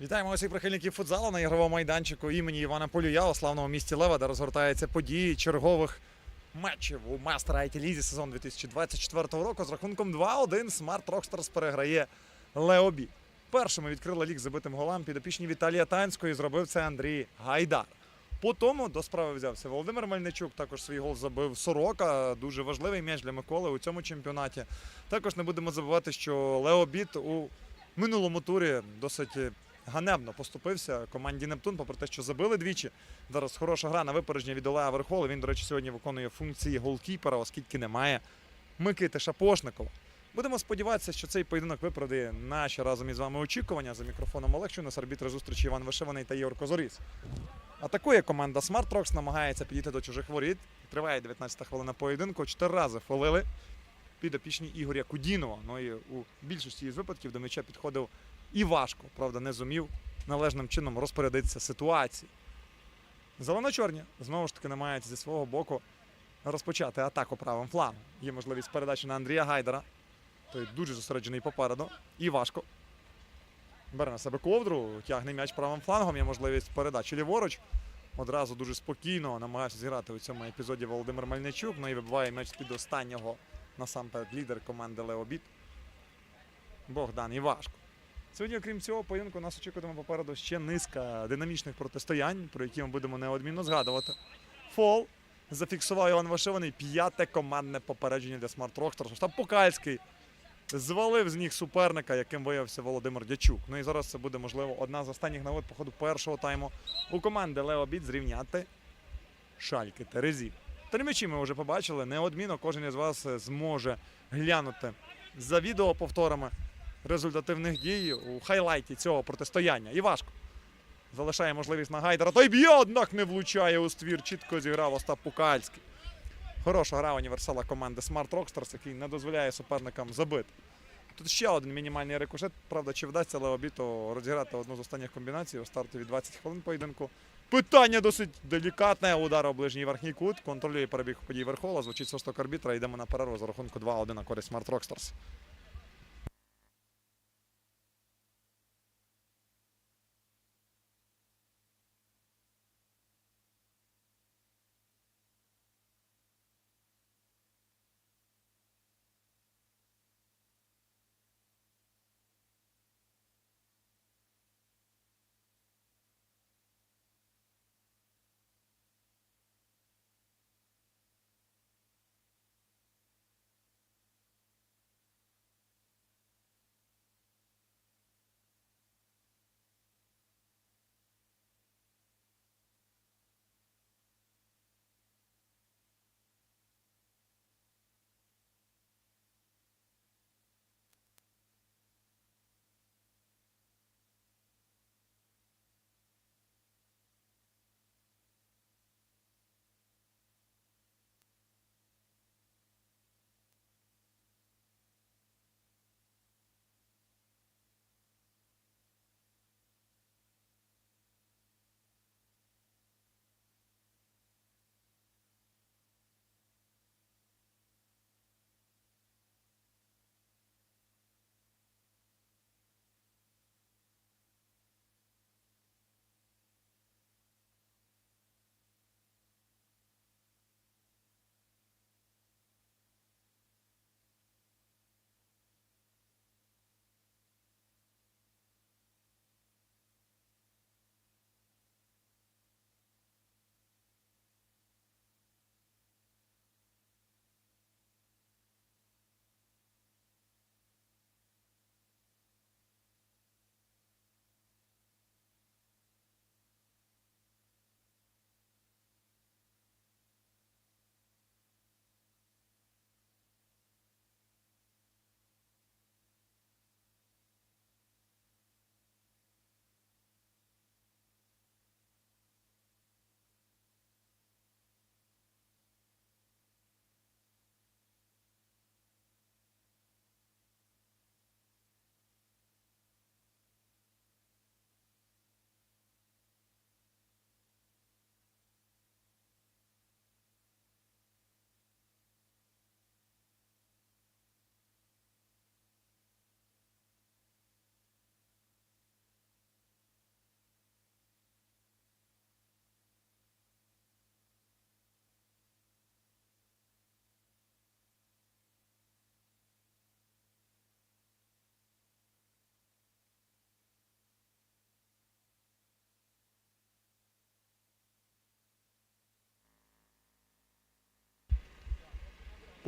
Вітаємо усіх прихильників футзалу на ігровому майданчику імені Івана Полюя у славному місті Лева, де розгортаються події чергових матчів у Мастер IT Лізі сезон 2024 року. З рахунком 2-1 Смарт Рокстерс переграє Леобі. Першими відкрила лік забитим голам підопічні Віталія Танського і зробив це Андрій Гайдар. По тому до справи взявся Володимир Мельничук. Також свій гол забив Сорока. Дуже важливий м'яч для Миколи у цьому чемпіонаті. Також не будемо забувати, що Леобіт у минулому турі досить ганебно поступився команді Нептун, попри те, що забили двічі. Зараз хороша гра на випередження від Олега Верхоли. Він, до речі, сьогодні виконує функції голкіпера, оскільки немає Микити Шапошникова. Будемо сподіватися, що цей поєдинок виправдає наші разом із вами очікування. За мікрофоном Олег Чунас, арбітри зустрічі Іван Вишиваний та Єгор Козоріс. Атакує команда Smart Rocks, намагається підійти до чужих воріт. Триває 19 хвилина поєдинку. Чотири рази фолили підопічні Ігоря Кудінова. Ну і у більшості із випадків до м'яча підходив і важко, правда, не зумів належним чином розпорядитися ситуації. Зелено-чорні знову ж таки намагаються зі свого боку розпочати атаку правим флангом. Є можливість передачі на Андрія Гайдера. Той дуже зосереджений попереду. І важко. Бере на себе ковдру, тягне м'яч правим флангом. Є можливість передачі ліворуч. Одразу дуже спокійно намагався зіграти у цьому епізоді Володимир Мельничук. Ну і вибиває м'яч під останнього насамперед лідер команди Леобіт. Богдан Івашко. Сьогодні, окрім цього, поєдинку нас очікуватиме попереду ще низка динамічних протистоянь, про які ми будемо неодмінно згадувати. Фол зафіксував Іван Вишиваний. П'яте командне попередження для Смарт Рокстерс. Штаб Покальський звалив з ніг суперника, яким виявився Володимир Дячук. Ну і зараз це буде, можливо, одна з останніх нагод по ходу першого тайму у команди Лео Біт зрівняти шальки Терезі. Три м'ячі ми вже побачили. Неодмінно кожен із вас зможе глянути за відеоповторами результативних дій у хайлайті цього протистояння. І важко. Залишає можливість на Гайдера. Той б'є, однак не влучає у ствір. Чітко зіграв Остап Пукальський. Хороша гра універсала команди Smart Rockstars, який не дозволяє суперникам забити. Тут ще один мінімальний рикошет. Правда, чи вдасться Леобіту розіграти одну з останніх комбінацій у старті від 20 хвилин поєдинку. Питання досить делікатне. Удар у ближній верхній кут. Контролює перебіг подій Верхола. Звучить свисток арбітра. Йдемо на перерву за рахунку 2-1 на користь Smart Rockstars.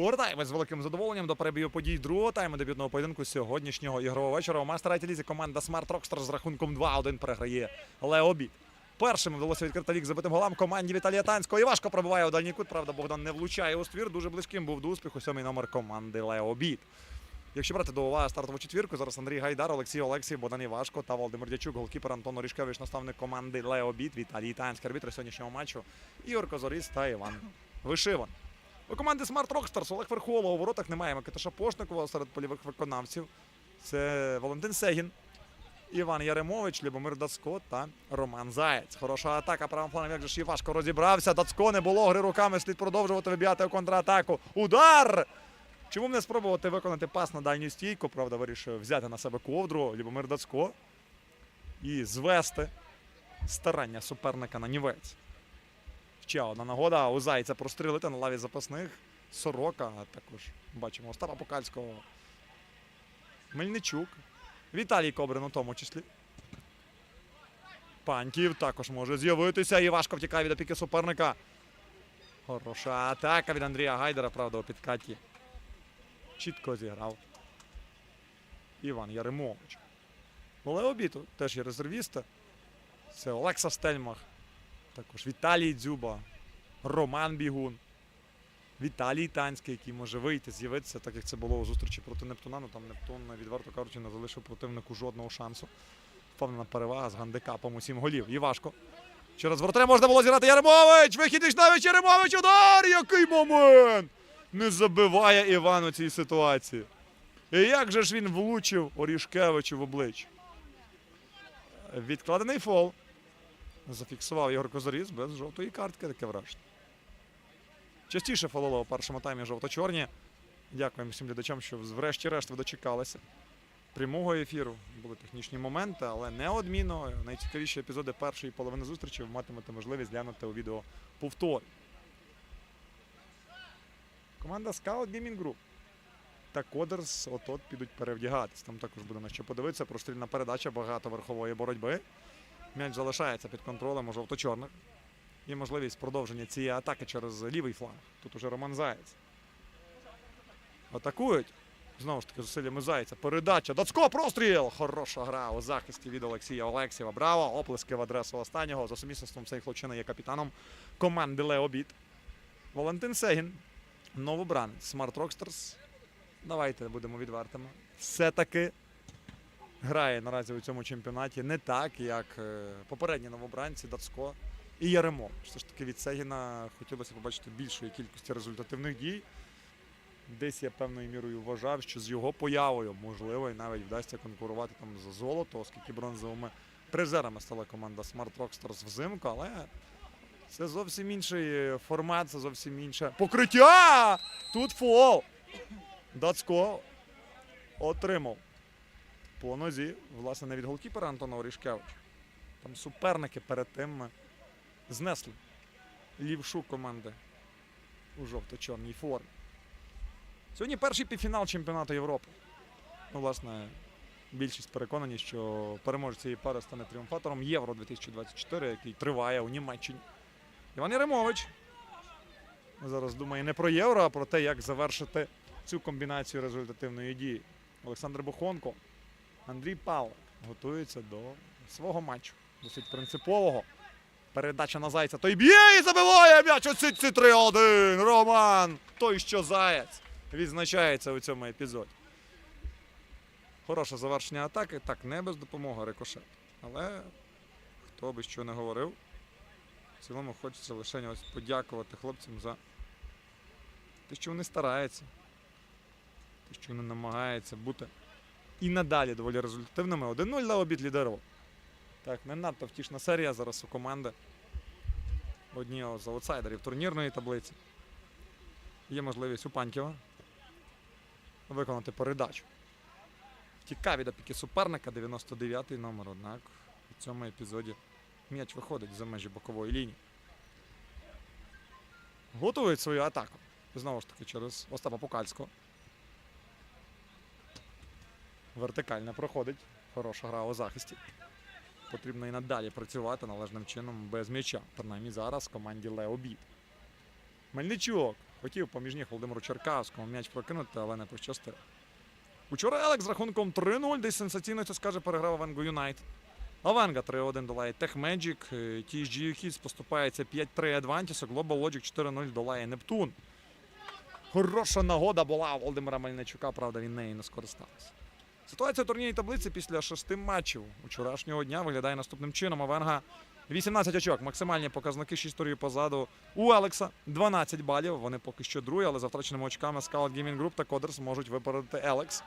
Повертаємось з великим задоволенням до перебігу подій другого тайму дебютного поєдинку сьогоднішнього ігрового вечора. У Мастер Лізі команда Smart Rockstar з рахунком 2-1 переграє Леобіт. Першим вдалося відкрити вік забитим голам команді Віталія Танського. І важко пробиває у дальній кут. Правда, Богдан не влучає у ствір. Дуже близьким був до успіху сьомий номер команди Леобіт. Якщо брати до уваги стартову четвірку, зараз Андрій Гайдар, Олексій Олексій, Богдан Івашко та Володимир Дячук, голкіпер Антон Орішкевич, наставник команди Леобіт, Віталій Танський, арбітр сьогоднішнього матчу, Ігор Козоріс та Іван Вишиван. У команди Smart Rockstars Олег Верхоло у воротах немає Микита Пошникова серед польових виконавців. Це Валентин Сегін, Іван Яремович, Любомир Дацко та Роман Заєць. Хороша атака правим планом, як же ж Івашко розібрався. Дацко не було гри руками, слід продовжувати вибігати у контратаку. Удар! Чому б не спробувати виконати пас на дальню стійку? Правда, вирішив взяти на себе ковдру Любомир Дацко і звести старання суперника на нівець. Ще одна нагода у Зайця прострілити на лаві запасних. Сорока, також бачимо Остапа Покальського. Мельничук. Віталій Кобрин у тому числі. Паньків також може з'явитися. І важко втікає від опіки суперника. Хороша атака від Андрія Гайдера, правда, у підкаті. Чітко зіграв. Іван Яремович. Але обіту теж є резервісти. Це Олекса Стельмах. Також Віталій Дзюба, Роман Бігун, Віталій Танський, який може вийти, з'явитися, так як це було у зустрічі проти Нептуна. Ну там Нептун, відверто кажучи, не залишив противнику жодного шансу. Впевнена перевага з гандикапом у сім голів. І важко. Через вратаря можна було зіграти Яремович! Вихід Вічнавич Яремович! Удар! Який момент! Не забиває Іван у цій ситуації. І як же ж він влучив Орішкевичу в обличчя? Відкладений фол. Зафіксував Ігор Козаріс без жовтої картки, таке враження. Частіше фололо у першому таймі жовто-чорні. Дякуємо всім глядачам, що врешті-решт ви дочекалися. Прямого ефіру були технічні моменти, але неодмінно найцікавіші епізоди першої половини зустрічі ви матимете можливість глянути у відео повтор. Команда Scout Gaming Group та Кодерс от-от підуть перевдягатись. Там також буде на що подивитися. Прострільна передача, багато верхової боротьби. М'яч залишається під контролем у жовто-чорних. Є можливість продовження цієї атаки через лівий фланг. Тут уже Роман Заєць. Атакують. Знову ж таки, зусиллями Зайця. Передача. Дацько, простріл! Хороша гра у захисті від Олексія Олексєва. Браво! Оплески в адресу останнього. За сумісництвом цей хлопчина є капітаном команди Леобіт. Валентин Сегін. Новобранець. Smart Rockstars. Давайте будемо відвертими. Все-таки грає наразі у цьому чемпіонаті не так, як е, попередні новобранці Дацько і Яремов. Все ж таки від Сегіна хотілося побачити більшої кількості результативних дій. Десь я певною мірою вважав, що з його появою можливо і навіть вдасться конкурувати там за золото, оскільки бронзовими призерами стала команда Smart Rockstars взимку, але це зовсім інший формат, це зовсім інше покриття. Тут фол. Дацько отримав по нозі, власне, не від голкіпера Антона Орішкевича. Там суперники перед тим знесли лівшу команди у жовто-чорній формі. Сьогодні перший півфінал чемпіонату Європи. Ну, власне, більшість переконані, що переможець цієї пари стане тріумфатором Євро 2024, який триває у Німеччині. Іван Яремович зараз думає не про євро, а про те, як завершити цю комбінацію результативної дії. Олександр Бухонко, Андрій Павлик готується до свого матчу. Досить принципового. Передача на зайця. Той б'є і забиває м'яч сітці 3-1. Роман! Той, що заєць, відзначається у цьому епізоді. Хороше завершення атаки. Так, не без допомоги рикошет. Але хто би що не говорив, в цілому хочеться лише ось подякувати хлопцям за те, що вони стараються, те, що вони намагаються бути і надалі доволі результативними. 1-0 на обід лідеров. Так, не надто втішна серія зараз у команди. Одні з аутсайдерів турнірної таблиці. Є можливість у Паньківа виконати передачу. Втікав від опіки суперника, 99-й номер. Однак у цьому епізоді м'яч виходить за межі бокової лінії. Готують свою атаку. Знову ж таки, через Остапа Пукальського. Вертикально проходить. Хороша гра у захисті. Потрібно і надалі працювати належним чином без м'яча. Принаймні зараз в команді Лео Біт. Мельничук. Хотів поміж ніг Володимиру Черкавському м'яч прокинути, але не пощастило. Учора Елекс з рахунком 3-0, десь сенсаційно це скаже, переграв Авенгу Юнайтед. Авенга 3-1 долає Magic, е, TSG Hits поступається 5-3 Адвантісу, Global Logic 4-0 долає Нептун. Хороша нагода була у Володимира Мельничука, правда, він нею не скористався. Ситуація у турнірній таблиці після шести матчів учорашнього дня виглядає наступним чином. Авенга 18 очок, максимальні показники 6 турів позаду. У Алекса 12 балів. Вони поки що другі, але за втраченими очками Scout Gaming Group та Кодерс можуть випередити Елекс.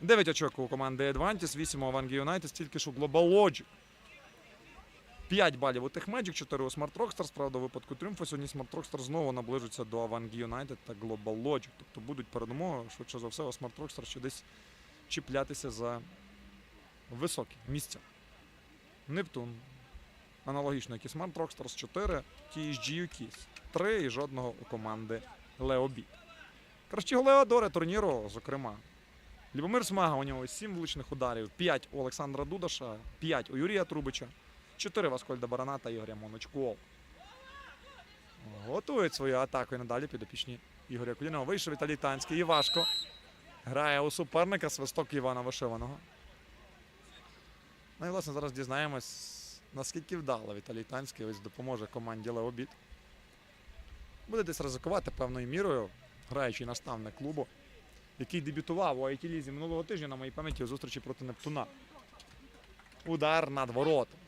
9 очок у команди Advantis, 8 у Авангі Юнайтед, стільки ж у Global Logic. 5 балів у Техмеджик, 4 у Smart Rockstars. Правда, у випадку тріумфу сьогодні Smart Rockstars знову наближуться до Авангі Юнайтед та Global Logic. Тобто будуть передумови, швидше за все, у Smart Rockstars ще десь чіплятися за високі місця. Нептун. Аналогічно, як і Smart Rockstars 4, TSG Ukis 3 і жодного у команди Леобіт. Кращі голеодори турніру, зокрема. Любомир Смага, у нього 7 влучних ударів, 5 у Олександра Дудаша, 5 у Юрія Трубича, 4 в Аскольда Барана та Ігоря Моночков. Готують свою атаку і надалі підопічні Ігоря Кулінова. Вийшов Віталій Танський. Івашко. Грає у суперника свисток Івана Вишиваного. Ну і власне зараз дізнаємось, наскільки вдало Віталій Танський ось допоможе команді Леобіт. Буде десь ризикувати певною мірою, граючий наставник клубу, який дебютував у it лізі минулого тижня на моїй пам'яті у зустрічі проти Нептуна. Удар над воротом.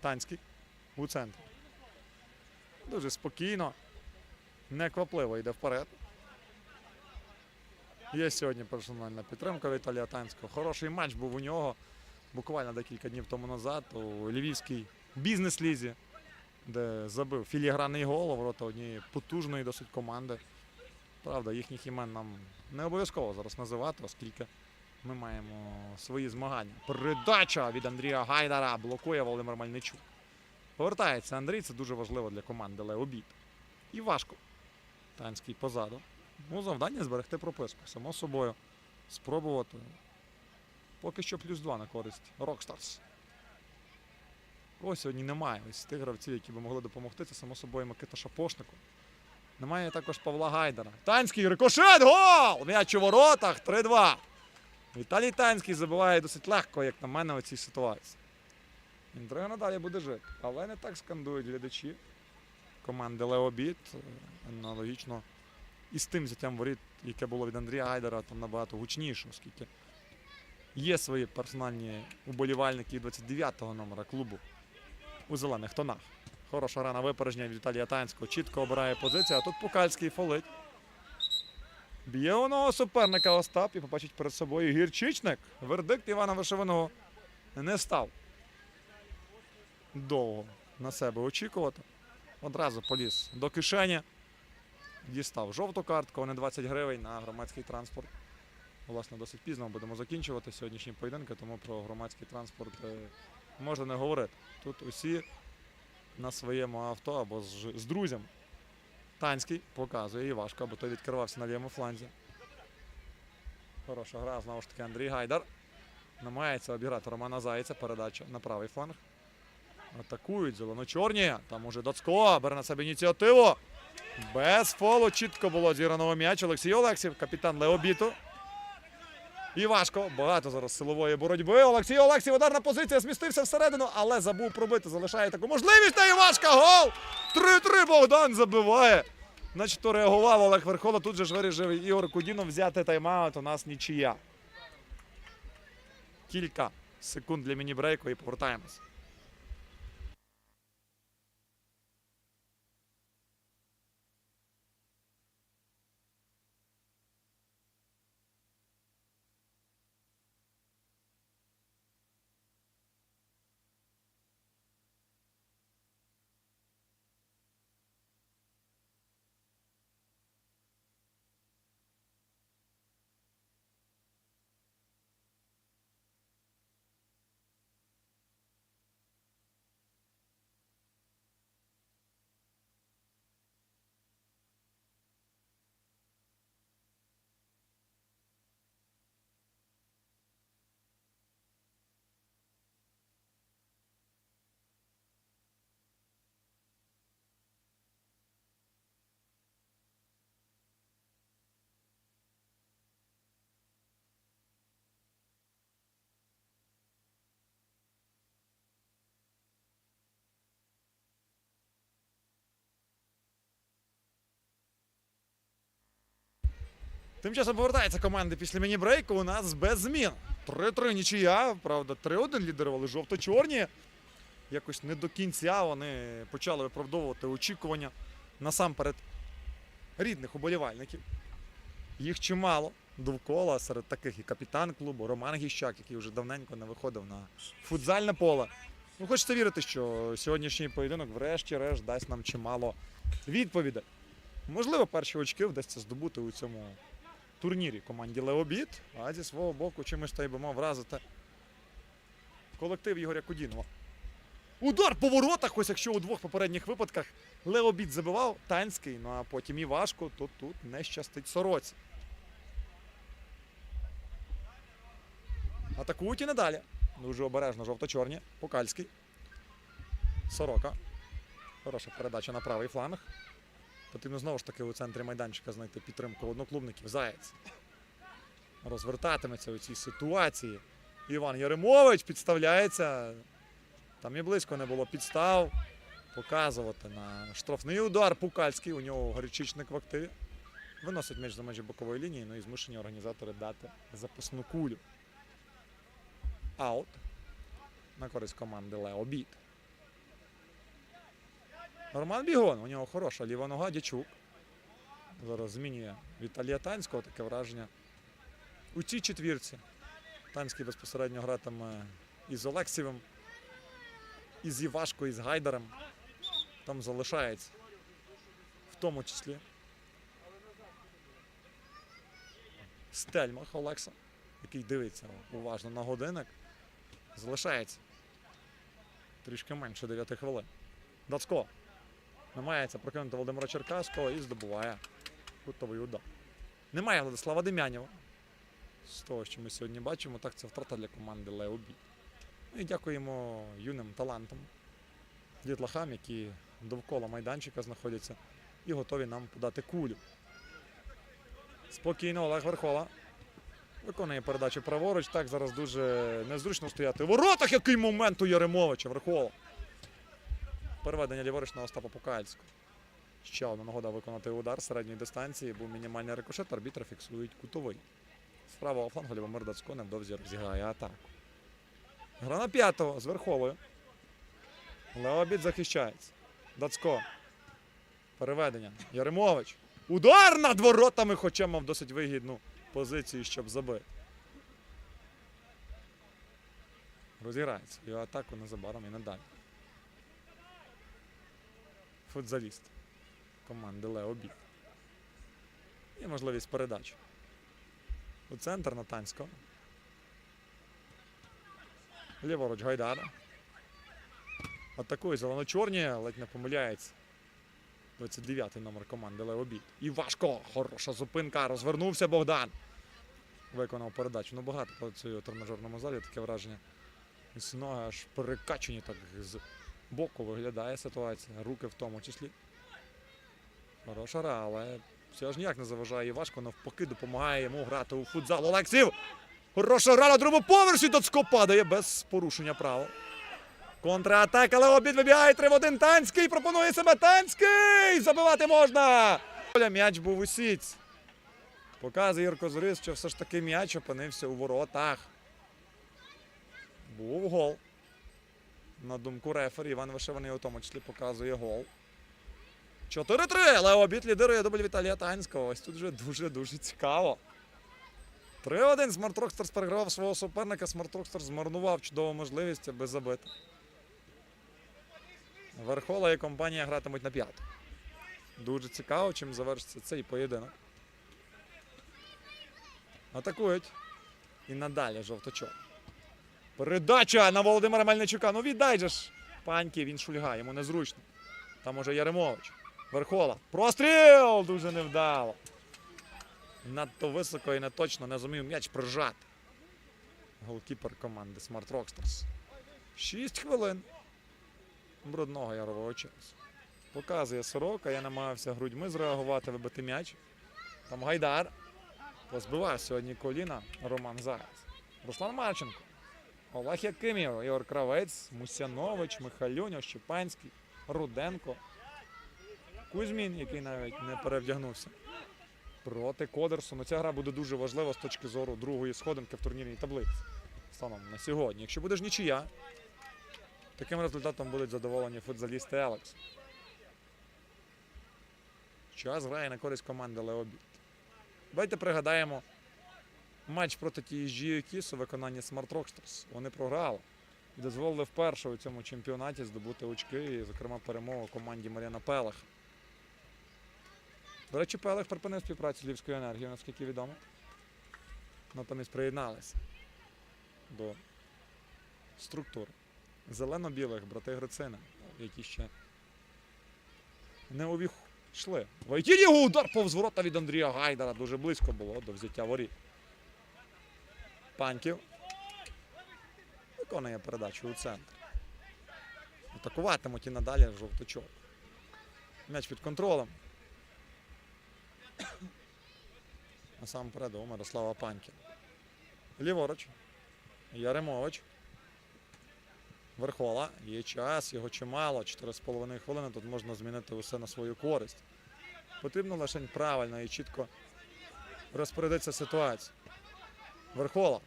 Танський у центрі. Дуже спокійно, неквапливо йде вперед. Є сьогодні персональна підтримка Віталія Танського. Хороший матч був у нього буквально декілька днів тому назад у Львівській бізнес-лізі, де забив філігранний гол ворота однієї потужної досить команди. Правда, їхніх імен нам не обов'язково зараз називати, оскільки ми маємо свої змагання. Передача від Андрія Гайдара блокує Володимир Мальничук. Повертається Андрій, це дуже важливо для команди Леобіт. І важко. Танський позаду. Ну, завдання зберегти прописку. Само собою. Спробувати. Поки що плюс 2 на користь Rockstars. Ось сьогодні немає. Ось тих гравців, які би могли допомогти. Це само собою Микита Шапошнику. Немає також Павла Гайдара. Танський рикошет! Гол! М'яч у воротах 3-2. Віталій Танський забиває досить легко, як на мене, у цій ситуації. Інтрига надалі буде жити. Але не так скандують глядачі команди Леобіт. Аналогічно і з тим взяттям воріт, яке було від Андрія Гайдера, там набагато гучніше, оскільки є свої персональні уболівальники 29-го номера клубу у зелених тонах. Хороша гра на випередження від Віталія Танського. Чітко обирає позицію, а тут Пукальський фолить. Б'є одного суперника Остап і побачить перед собою гірчичник. Вердикт Івана Вишиваного не став довго на себе очікувати. Одразу поліз до кишені. Дістав жовту картку, а не 20 гривень на громадський транспорт. Власне, досить пізно будемо закінчувати сьогоднішні поєдинки, тому про громадський транспорт е, можна не говорити. Тут усі на своєму авто або з, з друзями. Танський показує Івашко, бо той відкривався на лівому фланзі. Хороша гра, знову ж таки, Андрій Гайдар. Намагається обіграти Романа Зайця. Передача на правий фланг. Атакують зелено-чорні. Там уже Доцко бере на себе ініціативу. Без фолу чітко було зіграного м'яч. Олексій Олексів, капітан Леобіту. І важко. Багато зараз силової боротьби. Олексій Олексів, ударна позиція, змістився всередину, але забув пробити. Залишає таку можливість. Та Івашка гол! 3-3 Богдан забиває. Начебто реагував Олег Верхола. Тут же ж вирішив Ігор Кудінов взяти тайм-аут. У нас нічия. Кілька секунд для міні-брейку і повертаємось. Тим часом повертається команди після міні-брейку. У нас без змін. 3-3 нічия. Правда, 3-1 лідерували жовто-чорні. Якось не до кінця вони почали виправдовувати очікування насамперед рідних уболівальників. Їх чимало довкола серед таких і капітан клубу Роман Гіщак, який вже давненько не виходив на футзальне поле. Ну, хочеться вірити, що сьогоднішній поєдинок, врешті-решт, дасть нам чимало відповідей. Можливо, перші очки вдасться здобути у цьому турнірі команді Леобіт, а зі свого боку чимось мав вразити колектив Ігоря Кудінова. Удар по воротах, ось якщо у двох попередніх випадках Леобіт забивав Танський, ну а потім і важко, то тут не щастить сороці. Атакують і надалі. Дуже обережно жовто-чорні. Покальський. Сорока. Хороша передача на правий фланг. Потрібно знову ж таки у центрі майданчика знайти підтримку одноклубників. Заєць. Розвертатиметься у цій ситуації. Іван Яремович підставляється. Там і близько не було підстав. Показувати на штрафний удар Пукальський. У нього горячичник в активі. Виносить м'яч за межі бокової лінії, ну і змушені організатори дати запасну кулю. Аут. На користь команди Лео Біт. Роман Бігон, у нього хороша ліва нога, Дячук. Зараз змінює Віталія Танського, таке враження. У цій четвірці Танський безпосередньо гратиме із Олексієвим, із Івашко, із Гайдарем. Там залишається. В тому числі. Стельмах Олекса, який дивиться уважно на годинник. Залишається. Трішки менше 9 хвилин. Дацько. Намагається прокинути Володимира Черкаського і здобуває кутовий удар. Немає Владислава Дем'янєва. З того, що ми сьогодні бачимо, так це втрата для команди Лео Бі. Ну і дякуємо юним талантам, дітлахам, які довкола майданчика знаходяться і готові нам подати кулю. Спокійно Олег Верхола. Виконує передачу праворуч. Так зараз дуже незручно стояти. У воротах який момент у Яремовича Верхола. Переведення ліворуч на Остапа Покальського. Ще одна нагода виконати удар середньої дистанції. Був мінімальний рикошет, арбітри фіксують кутовий. З правого флангу Лівомир Дацько невдовзі розіграє атаку. Гра на п'ятого з Верховою. Леобід захищається. Дацько. Переведення. Яремович. Удар над воротами, хоча мав досить вигідну позицію, щоб забити. Розіграється. Його атаку незабаром і надалі. Футзаліст команди Лео Бі. І можливість передачі. У центр на Танського. Ліворуч Гайдара. Атакує зелено-чорні, ледь не помиляється. 29-й номер команди Леобіт. І важко. Хороша зупинка. Розвернувся Богдан. Виконав передачу. Ну багато працює у тренажерному залі. Таке враження. Із ноги аж перекачені так з боку виглядає ситуація. Руки в тому числі. Хороша гра, але все ж ніяк не заважає і важко. Навпаки, допомагає йому грати у футзал. Олексів! Хороша гра на другому поверсі. Доцько падає без порушення права. Контратака, але обід вибігає 3 в 1. Танський пропонує себе Танський! Забивати можна! М'яч був у сіць. Показує Ірко Зорис, що все ж таки м'яч опинився у воротах. Був гол. На думку рефері, Іван Вишиваний у тому числі показує гол. 4-3. Леобіт лідирує дубль Віталія Танського. Ось тут вже дуже-дуже цікаво. 3-1. Смарт Рокстерс перегравав свого суперника. Смарт Рокстерс змарнував чудову можливість, аби забити. Верхола і компанія гратимуть на п'яту. Дуже цікаво, чим завершиться цей поєдинок. Атакують. І надалі жовточок. Передача на Володимира Мельничука. Ну віддай же ж. Паньки, він шульга, йому незручно. Там уже Яремович. Верхола. Простріл! Дуже невдало. Надто високо і не точно не зумів м'яч прижати. Голкіпер команди Smart Rockstars. 6 хвилин. Брудного ярового часу. Показує сорока. Я намагався грудьми зреагувати, вибити м'яч. Там Гайдар. Позбиває сьогодні коліна Роман Заяць. Руслан Марченко. Олег Якимів, Ігор Кравець, Мусянович, Михалюня, Щепанський, Руденко. Кузьмін, який навіть не перевдягнувся. проти Кодерсу. Ну, ця гра буде дуже важлива з точки зору другої сходинки в турнірній таблиці. Станом на сьогодні. Якщо буде ж нічия, таким результатом будуть задоволені футзалісти Елекс. Час грає на користь команди Леобіт. Давайте пригадаємо матч проти TSG Кіс у виконанні Smart Rockstars. Вони програли і дозволили вперше у цьому чемпіонаті здобути очки, і, зокрема, перемогу команді Мар'яна Пелех. До речі, Пелех припинив співпрацю з Львівською енергією, наскільки відомо. Натомість приєдналися до структур зелено-білих брати Грицина, які ще не увійшли. Войтін його удар повз ворота від Андрія Гайдара. Дуже близько було до взяття воріт. Панків. Виконує передачу у центр. Атакуватимуть і надалі жовточок. М'яч під контролем. Насамперед у Мирослава Панкіна. Ліворуч. Яремович. Верхола. Є час, його чимало. 4,5 хвилини. Тут можна змінити усе на свою користь. Потрібно лише правильно і чітко розпорядитися ситуацією. Верхола.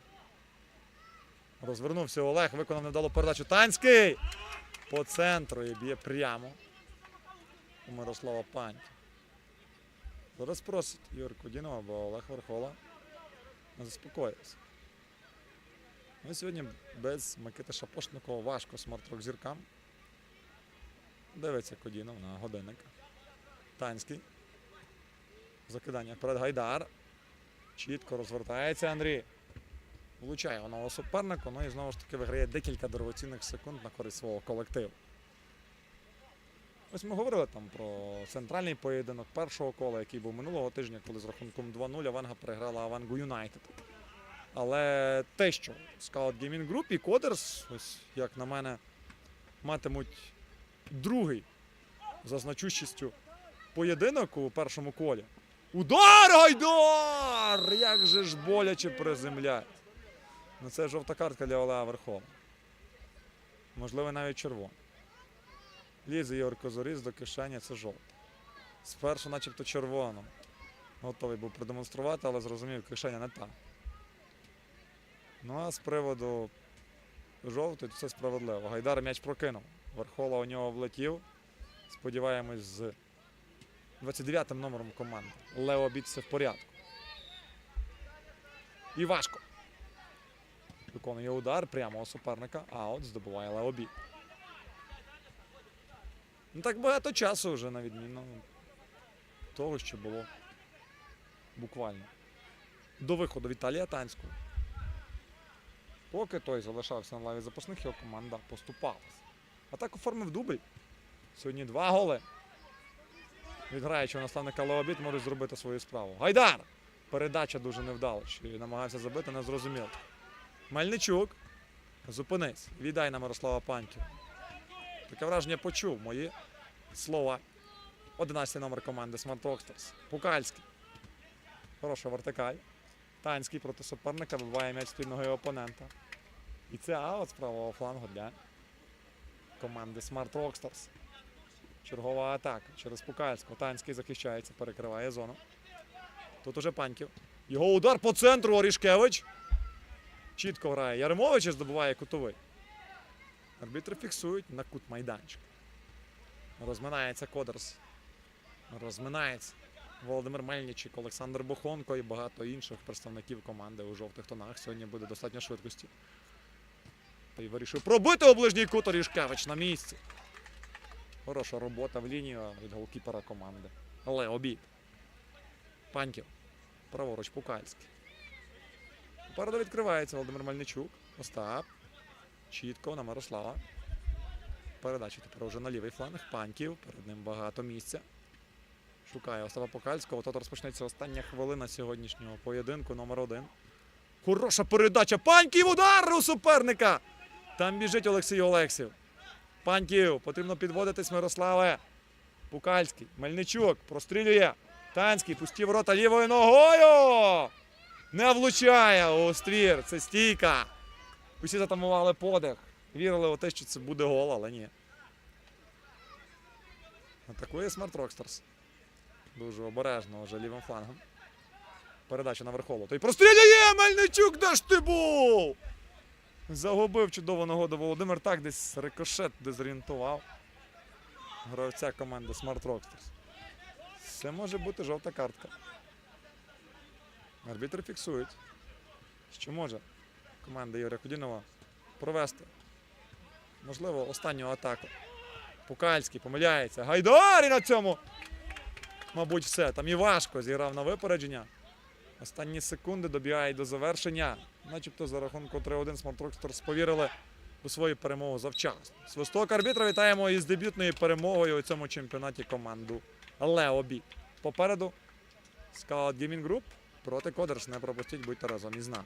Розвернувся Олег, виконав невдалу передачу. Танський! По центру і б'є прямо у Мирослава Паньки. Зараз просить Ігор Кудінова, бо Олег Верхола не заспокоївся. Ну, сьогодні без Микити Шапошникова важко смартрок зіркам. Дивиться Кодінов на годинник. Танський. Закидання перед Гайдар. Чітко розвертається Андрій. Влучає одного суперника, ну і знову ж таки виграє декілька дорогоцінних секунд на користь свого колективу. Ось ми говорили там про центральний поєдинок першого кола, який був минулого тижня, коли з рахунком 2-0 Аванга переграла Авангу Юнайтед. Але те, що Scout Gaming Group і Кодерс, ось як на мене, матимуть другий за значущістю поєдинок у першому колі. Удар Гайдар! Як же ж боляче приземляє. Ну це жовта картка для Олега Верхова. Можливо, навіть червона. Лізе Ігор Козоріз до кишені, це жовта. Спершу, начебто, червоно. Готовий був продемонструвати, але зрозумів, кишеня не та. Ну а з приводу жовтої, то це справедливо. Гайдар м'яч прокинув. Верхола у нього влетів. Сподіваємось, з 29-м номером команди. Лео Біт в порядку. І важко. Виконує удар прямо у суперника. Аут здобуває Лео Біт. Ну так багато часу вже на відміну того, що було буквально до виходу Віталія Танського. Поки той залишався на лаві запасних, його команда поступалась. А так оформив дубль. Сьогодні два голи. Від граючого наставника Леобіт можуть зробити свою справу. Гайдар! Передача дуже невдала. Чи намагався забити, не зрозуміло. Мельничук. Зупинись. Віддай на Мирослава Паньків. Таке враження почув мої слова. 11 номер команди Smart Rockstars. Пукальський. Хороша вертикаль. Танський проти суперника вибиває м'яч спільного його опонента. І це аут з правого флангу для команди Smart Rockstars. Чергова атака через Пукальського. Танський захищається, перекриває зону. Тут уже Паньків. Його удар по центру Орішкевич. Чітко грає. Яремович здобуває кутовий. Арбітри фіксують на кут майданчик. Розминається Кодерс. Розминається. Володимир Мельничик, Олександр Бохонко і багато інших представників команди у жовтих тонах. Сьогодні буде достатньо швидкості. Та й вирішив пробити у ближній кут Орішкевич на місці. Хороша робота в лінію від голкіпера команди. Але обід. Паньків. Праворуч Пукальський. Попереду відкривається Володимир Мельничук. Остап. Чітко на Мирослава. Передача тепер вже на лівий фланг. Паньків. Перед ним багато місця. Шукає Остапа Покальського. Тут розпочнеться остання хвилина сьогоднішнього поєдинку номер один. Хороша передача. Паньків удар у суперника. Там біжить Олексій Олексів. Паньків. Потрібно підводитись Мирославе. Пукальський. Мельничук. Прострілює. Танський. Пусті ворота лівою ногою. Не влучає у ствір. Це стійка. Усі затамували подих. Вірили у те, що це буде гол, але ні. Атакує Smart Rockstars. Дуже обережно вже лівим флангом. Передача на верхолу. Той простріляє Мельничук, де ж ти був? Загубив чудову нагоду Володимир. Так, десь рикошет дезорієнтував гравця команди Smart Rockstars. Це може бути жовта картка. Арбітри фіксують. Що може команда Ігоря Ходінова провести. Можливо, останню атаку. Пукальський помиляється. Гайдар і на цьому. Мабуть, все. Там і важко зіграв на випередження. Останні секунди добігають до завершення. Начебто за рахунку 3-1 Smart Rockstars повірили у свою перемогу завчасно. Свисток арбітра вітаємо із дебютною перемогою у цьому чемпіонаті команду Лео Бі. Попереду Scout Gaming Group проти Кодерс. Не пропустіть, будьте разом із нами.